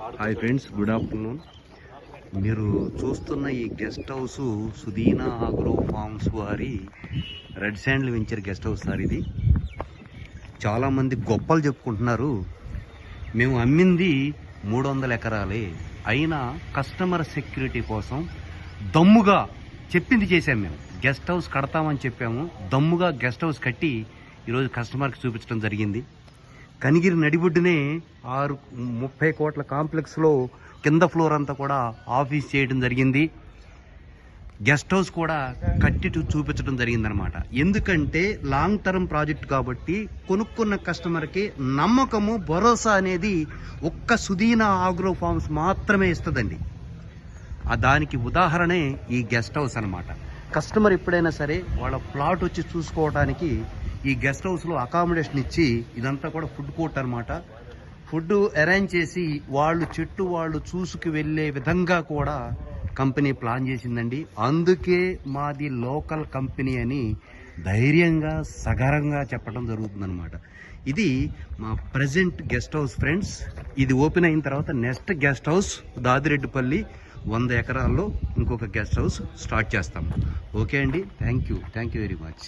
Hi friends good afternoon. మీరు చూస్తున్న ఈ guest house Sudina agro farms వారి red sandal venture guest house sir ఇది. చాలామంది గొప్పలు చెప్పుకుంటున్నారు మేము అమ్మింది మూడు వందల ఎకరాలే. అయినా కస్టమర్ సెక్యూరిటీ కోసం దమ్ముగా చెప్పింది చేశాం మేము. గెస్ట్ హౌస్ కడతామని చెప్పాము. దమ్ముగా గెస్ట్ హౌస్ కట్టి ఈరోజు కస్టమర్కి చూపించడం జరిగింది. కనిగిరి నడిబొడ్డునే ఆరు ముప్పై కోట్ల కాంప్లెక్స్లో కింద ఫ్లోర్ అంతా కూడా ఆఫీస్ చేయడం జరిగింది. గెస్ట్ హౌస్ కూడా కట్టి చూపించడం జరిగిందనమాట ఎందుకంటే లాంగ్ టర్మ్ ప్రాజెక్ట్ కాబట్టి కొనుక్కున్న కస్టమర్కి నమ్మకము భరోసా అనేది ఒక్క సుదీన ఆగ్రో ఫార్మ్స్ మాత్రమే ఇస్తుందండి. దానికి ఉదాహరణే ఈ గెస్ట్ హౌస్ అనమాట కస్టమర్ ఎప్పుడైనా సరే వాళ్ళ ప్లాట్ వచ్చి చూసుకోవడానికి ఈ గెస్ట్ హౌస్లో అకామిడేషన్ ఇచ్చి ఇదంతా కూడా ఫుడ్ కోర్ట్ అనమాట ఫుడ్ అరేంజ్ చేసి వాళ్ళు చెట్టు వాళ్ళు చూసుకు వెళ్ళే విధంగా కూడా కంపెనీ ప్లాన్ చేసిందండి. అందుకే మాది లోకల్ కంపెనీ అని ధైర్యంగా సగరంగా చెప్పడం జరుగుతుందన్నమాట. ఇది మా ప్రజెంట్ గెస్ట్ హౌస్ ఫ్రెండ్స్ ఇది ఓపెన్ అయిన తర్వాత నెక్స్ట్ గెస్ట్ హౌస్ దాదిరెడ్డిపల్లి వంద ఎకరాల్లో ఇంకొక గెస్ట్ హౌస్ స్టార్ట్ చేస్తాం. ఓకే అండి. Thank you thank you very much